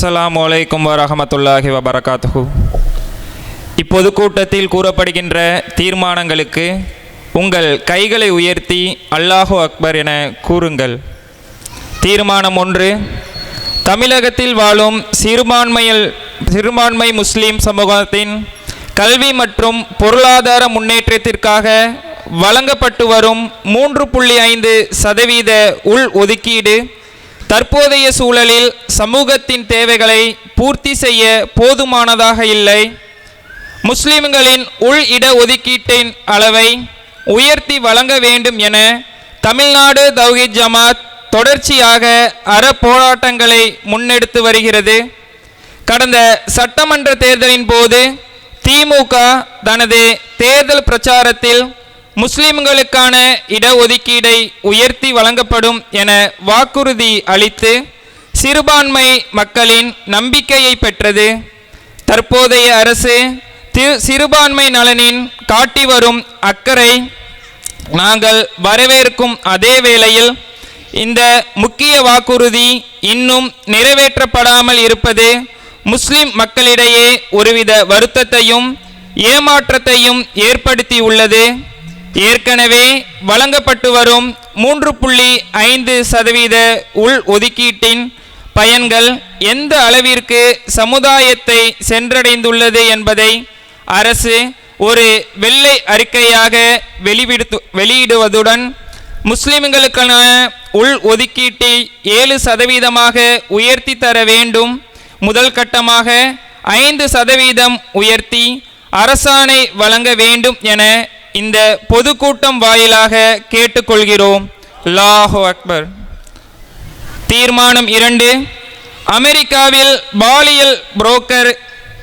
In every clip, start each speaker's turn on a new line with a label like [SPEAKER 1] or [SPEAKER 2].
[SPEAKER 1] அஸ்ஸலாமு அலைக்கும் வரஹமத்துல்லாஹி இப்பொது கூட்டத்தில் கூறப்படுகின்ற தீர்மானங்களுக்கு உங்கள் கைகளை உயர்த்தி அல்லாஹு அக்பர் என கூறுங்கள். தீர்மானம் ஒன்று தமிழகத்தில் வாழும் சிறுபான்மையில் சிறுபான்மை முஸ்லீம் சமூகத்தின் கல்வி மற்றும் பொருளாதார முன்னேற்றத்திற்காக வழங்கப்பட்டு வரும் மூன்று புள்ளி ஐந்து சதவீத உள் ஒதுக்கீடு தற்போதைய சூழலில் சமூகத்தின் தேவைகளை பூர்த்தி செய்ய போதுமானதாக இல்லை. முஸ்லிம்களின் உள் இட ஒதுக்கீட்டின் அளவை உயர்த்தி வழங்க வேண்டும் என தமிழ்நாடு தௌஹீத் ஜமாத் தொடர்ச்சியாக அற போராட்டங்களை முன்னெடுத்து வருகிறது. கடந்த சட்டமன்ற தேர்தலின் போது திமுக தனது தேர்தல் பிரச்சாரத்தில் முஸ்லிம்களுக்கான இடஒதுக்கீடை உயர்த்தி வழங்கப்படும் என வாக்குறுதி அளித்து சிறுபான்மை மக்களின் நம்பிக்கையை பெற்றது. தற்போதைய அரசு சிறுபான்மை நலனின் காட்டி வரும் அக்கறை நாங்கள் வரவேற்கும் அதே வேளையில் இந்த முக்கிய வாக்குறுதி இன்னும் நிறைவேற்றப்படாமல் இருப்பது முஸ்லிம் மக்களிடையே ஒருவித வருத்தத்தையும் ஏமாற்றத்தையும் ஏற்படுத்தியுள்ளது ஏற்கனவே வழங்கப்பட்டு வரும் மூன்று புள்ளி ஐந்து சதவீத உள் ஒதுக்கீட்டின் பயன்கள் எந்த அளவிற்கு சமுதாயத்தை சென்றடைந்துள்ளது என்பதை அரசு ஒரு வெள்ளை அறிக்கையாக வெளிவிடுத்து வெளியிடுவதுடன் முஸ்லிம்களுக்கான உள் ஒதுக்கீட்டை ஏழு சதவீதமாக உயர்த்தி தர வேண்டும். முதல் கட்டமாக ஐந்து சதவீதம் உயர்த்தி அரசாணை வழங்க வேண்டும் என இந்த பொதுக்கூட்டம் வாயிலாக கேட்டுக்கொள்கிறோம். லாஹோ அக்பர். தீர்மானம் இரண்டு. அமெரிக்காவில் பாலியல் புரோக்கர்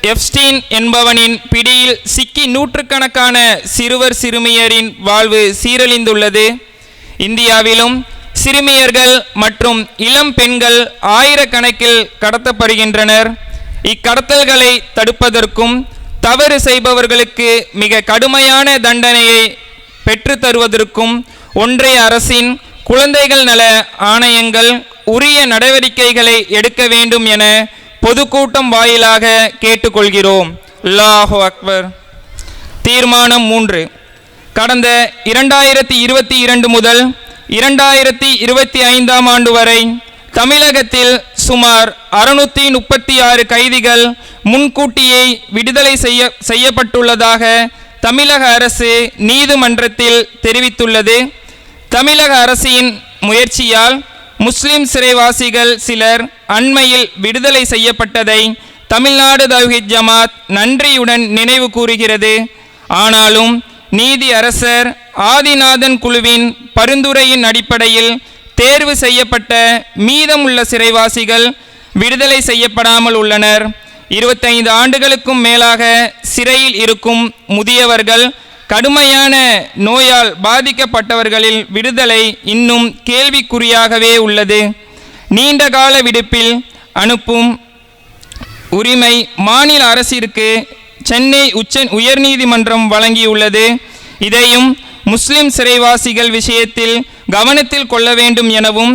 [SPEAKER 1] எப்ஸ்டீன் என்பவனின் பிடியில் சிக்கி நூற்றுக்கணக்கான சிறுவர் சிறுமியரின் வாழ்வு சீரழிந்துள்ளது. இந்தியாவிலும் சிறுமியர்கள் மற்றும் இளம் பெண்கள் ஆயிரக்கணக்கில் கடத்தப்படுகின்றனர். இக்கடத்தல்களை தடுப்பதற்கும் தவறு செய்பவர்களுக்கு மிக கடுமையான தண்டனையை பெற்று தருவதற்கும் ஒன்றிய அரசின் குழந்தைகள் நல ஆணையங்கள் உரிய நடவடிக்கைகளை எடுக்க வேண்டும் என பொதுக்கூட்டம் வாயிலாக கேட்டுக்கொள்கிறோம். லாஹோ அக்பர். தீர்மானம் மூன்று. கடந்த இரண்டாயிரத்தி இருபத்தி இரண்டு முதல் இரண்டாயிரத்தி இருபத்தி ஐந்தாம் ஆண்டு வரை தமிழகத்தில் சுமார் அறுநூத்தி முப்பத்தி ஆறு கைதிகள் முன்கூட்டியே விடுதலை செய்ய செய்யப்பட்டுள்ளதாக தமிழக அரசு நீதிமன்றத்தில் தெரிவித்துள்ளது. தமிழக அரசின் முயற்சியால் முஸ்லிம் சிறைவாசிகள் சிலர் அண்மையில் விடுதலை செய்யப்பட்டதை தமிழ்நாடு தௌஹீத் ஜமாத் நன்றியுடன் நினைவு கூறுகிறது. ஆனாலும் நீதி அரசர் ஆதிநாதன் குழுவின் பரிந்துரையின் அடிப்படையில் தேர்வு செய்யப்பட்ட மீதமுள்ள சிறைவாசிகள் விடுதலை செய்யப்படாமல் உள்ளனர். இருபத்தைந்து ஆண்டுகளுக்கும் மேலாக சிறையில் இருக்கும் முதியவர்கள் கடுமையான நோயால் பாதிக்கப்பட்டவர்களில் விடுதலை இன்னும் கேள்விக்குறியாகவே உள்ளது. நீண்டகால விடுப்பில் அனுப்பும் உரிமை மாநில அரசிற்கு சென்னை உச்ச உயர்நீதிமன்றம் வழங்கியுள்ளது. இதையும் முஸ்லிம் சிறைவாசிகள் விஷயத்தில் கவனத்தில் கொள்ள வேண்டும் எனவும்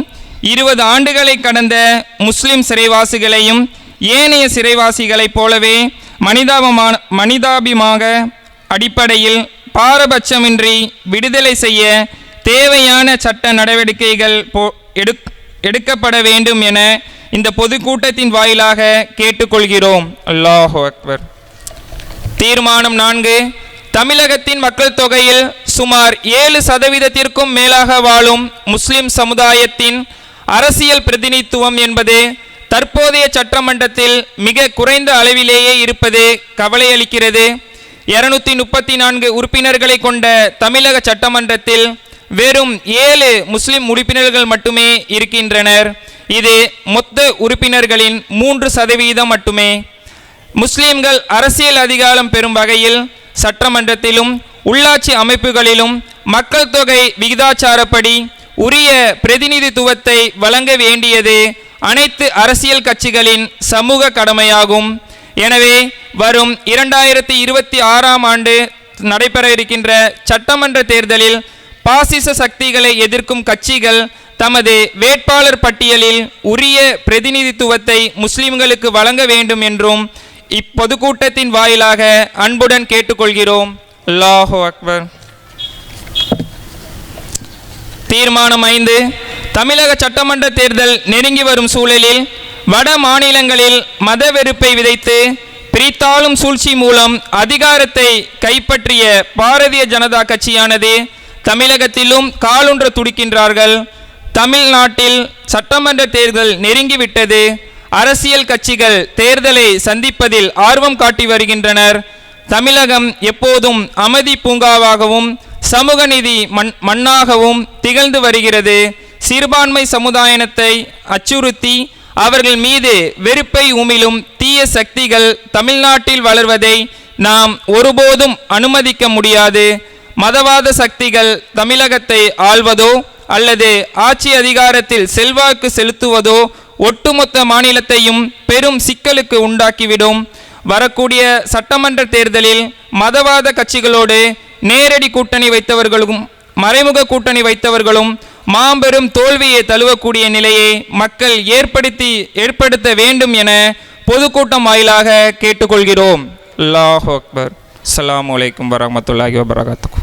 [SPEAKER 1] இருபது ஆண்டுகளை கடந்த முஸ்லிம் சிறைவாசிகளையும் ஏனைய சிறைவாசிகளைப் போலவே மனிதாபமான மனிதாபிமாக அடிப்படையில் பாரபட்சமின்றி விடுதலை செய்ய தேவையான சட்ட நடவடிக்கைகள் போ எடுக் எடுக்கப்பட வேண்டும் என இந்த பொதுக்கூட்டத்தின் வாயிலாக கேட்டுக்கொள்கிறோம். அல்லாஹோ அக்பர். தீர்மானம் நான்கு தமிழகத்தின் மக்கள் தொகையில் சுமார் ஏழு சதவீதத்திற்கும் மேலாக வாழும் முஸ்லிம் சமுதாயத்தின் அரசியல் பிரதிநிதித்துவம் என்பது தற்போதைய சட்டமன்றத்தில் மிக குறைந்த அளவிலேயே இருப்பது கவலையளிக்கிறது. இருநூத்தி முப்பத்தி நான்கு உறுப்பினர்களை கொண்ட தமிழக சட்டமன்றத்தில் வெறும் ஏழு முஸ்லிம் உறுப்பினர்கள் மட்டுமே இருக்கின்றனர். இது மொத்த உறுப்பினர்களின் மூன்று சதவீதம் மட்டுமே. முஸ்லிம்கள் அரசியல் அதிகாரம் பெறும் வகையில் சட்டமன்றத்திலும் உள்ளாட்சி அமைப்புகளிலும் மக்கள் தொகை விகிதாச்சாரப்படி உரிய பிரதிநிதித்துவத்தை வழங்க வேண்டியது அனைத்து அரசியல் கட்சிகளின் சமூக கடமையாகும். எனவே வரும் இரண்டாயிரத்தி இருபத்தி ஆறாம் ஆண்டு நடைபெற இருக்கின்ற சட்டமன்ற தேர்தலில் பாசிச சக்திகளை எதிர்க்கும் கட்சிகள் தமது வேட்பாளர் பட்டியலில் உரிய பிரதிநிதித்துவத்தை முஸ்லிம்களுக்கு வழங்க வேண்டும் என்றும் இப்பொதுக்கூட்டத்தின் வாயிலாக அன்புடன் கேட்டுக்கொள்கிறோம். லாஹோ அக்பர். தீர்மானம் ஐந்து. தமிழக சட்டமன்ற தேர்தல் நெருங்கி வரும் சூழலில் வட மாநிலங்களில் மத வெறுப்பை விதைத்து பிரித்தாளும் சூழ்ச்சி மூலம் அதிகாரத்தை கைப்பற்றிய பாரதிய ஜனதா கட்சியானது தமிழகத்திலும் காலொன்ற துடிக்கின்றார்கள். தமிழ்நாட்டில் சட்டமன்ற தேர்தல் நெருங்கிவிட்டது. அரசியல் கட்சிகள் தேர்தலை சந்திப்பதில் ஆர்வம் காட்டி வருகின்றனர். தமிழகம் எப்போதும் அமைதி பூங்காவாகவும் சமூக நீதி மண் மண்ணாகவும் திகழ்ந்து வருகிறது. சிறுபான்மை சமுதாயத்தை அச்சுறுத்தி அவர்கள் மீது வெறுப்பை உமிழும் தீய சக்திகள் தமிழ்நாட்டில் வளர்வதை நாம் ஒருபோதும் அனுமதிக்க முடியாது. மதவாத சக்திகள் தமிழகத்தை ஆள்வதோ அல்லது ஆட்சி அதிகாரத்தில் செல்வாக்கு செலுத்துவதோ ஒட்டுமொத்த மாநிலத்தையும் பெரும் சிக்கலுக்கு உண்டாக்கிவிடும். வரக்கூடிய சட்டமன்ற தேர்தலில் மதவாத கட்சிகளோடு நேரடி கூட்டணி வைத்தவர்களும் மறைமுக கூட்டணி வைத்தவர்களும் மாபெரும் தோல்வியை தழுவக்கூடிய நிலையை மக்கள் ஏற்படுத்தி ஏற்படுத்த வேண்டும் என பொதுக்கூட்டம் வாயிலாக கேட்டுக்கொள்கிறோம். அல்லாஹ் அக்பர். அஸ்ஸலாமு வலைக்கம் வரமத்துல்லாஹி வபரகாத்துஹு.